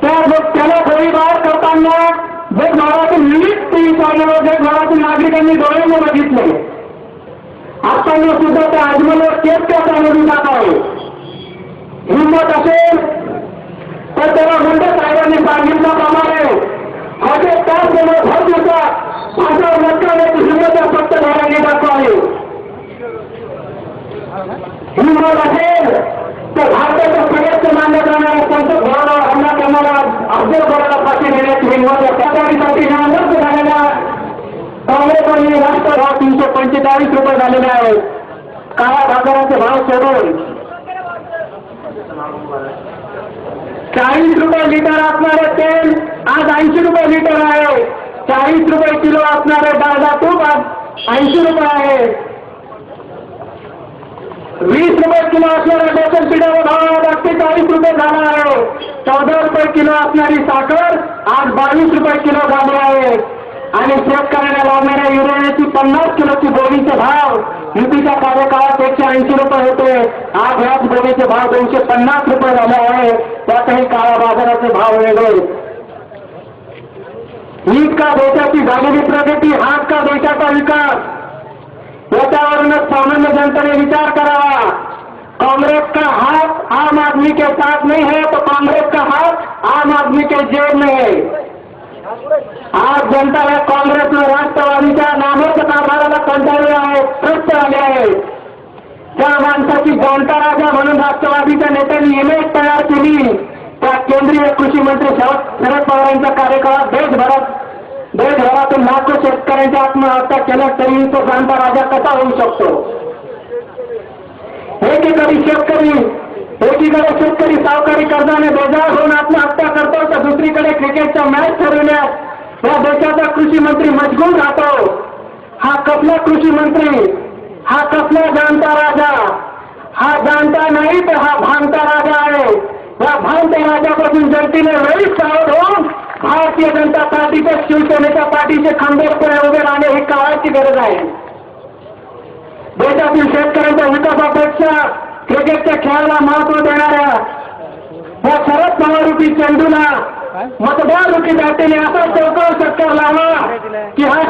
त्या त्याला गोळीबार करताना जगभरातील विविध टीव्ही चॅनलवर जगभरातील नागरिकांनी डोळ्याने बघितले आजताना सुद्धा त्या आजमलवर केस त्या चालवून जात आहे हिंमत असेल तर त्याला मुंडे साहेबांनी सांगितल्याप्रमाणे हॉटेल तास गेले भर दिवसात माझ्यावर लटकवण्याची हिंमत या फक्त घरांनी दाखवावी हिंमत असेल हिंमत या झालेल्या काँग्रेस आणि राष्ट्रभाव तीनशे पंचेचाळीस रुपये झालेले आहेत. काळ्या बाजाराचे भाव सोडून चाळीस रुपये लिटर असणारे तेल आज ऐंशी रुपये लिटर आहे. चाळीस रुपये किलो असणारे डाळदा तूप आज ऐंशी रुपये आहे. वीस रुपये किलो असणाऱ्या बेसन पिठाचा भाव आज अठ्ठेचाळीस रुपये झाला आहे चौदा रुपये किलो असणारी साखर आज बावीस रुपये किलो झाली आहे. आणि शेतकऱ्याला लागणाऱ्या युरियाची पन्नास किलोची गोळीचे भाव युतीच्या कार्यकाळात एकशे ऐंशी रुपये होते. आज ह्याच गोळीचे भाव दोनशे पन्नास रुपये झाले आहे. त्यातही काळ्या बाजाराचे भाव वेगळे. हीच का देशाची झालेली प्रगती हाच का देशाचा विकास? याच्यावरूनच सामान्य जनतेने विचार करावा काँग्रेस का आदमी के साथ नहीं है तो कांग्रेस का हाथ आम आदमी के जेब में है। आज जनता या काँग्रेसनं राष्ट्रवादीच्या नामक कारभाराला कंटाळले आहे त्रस्त आले आहे त्या माणसाची जाणता राजा म्हणून राष्ट्रवादीच्या नेत्यांनी इमेज तयार केली त्या केंद्रीय कृषी मंत्री शरद शरद पवारांच्या कार्यकाळात देशभरात देशभरातून लाखो शेतकऱ्यांच्या आत्महत्या केल्या तरी तो जाणता राजा कसा होऊ शकतो? एकीकडे शेतकरी एकीकडे शेतकरी सावकारी कर्जाने बेजार होऊन आत्महत्या करतो तर दुसरीकडे क्रिकेटच्या मॅच ठरविण्यात या देशाचा कृषी मंत्री मजबूर राहतो. हा कसला कृषी मंत्री? हा कसला जाणता राजा? हा जाणता नाही तर हा भांगता राजा आहे. या भांगत्या राजापासून जनतेने वेळीच सावध होऊन भारतीय जनता पार्टीच्या शिवसेनेच्या पार्टीचे खांबेपुढे उभे राहणे ही काळाची गरज आहे. देशातील शेतकऱ्यांच्या विकासापेक्षा क्रिकेटच्या खेळाला महत्त्व देणाऱ्या या शरद पवारूपी चेंडूला मतदार रूपी जातीने असा चौकळ चक्कर लावा की हा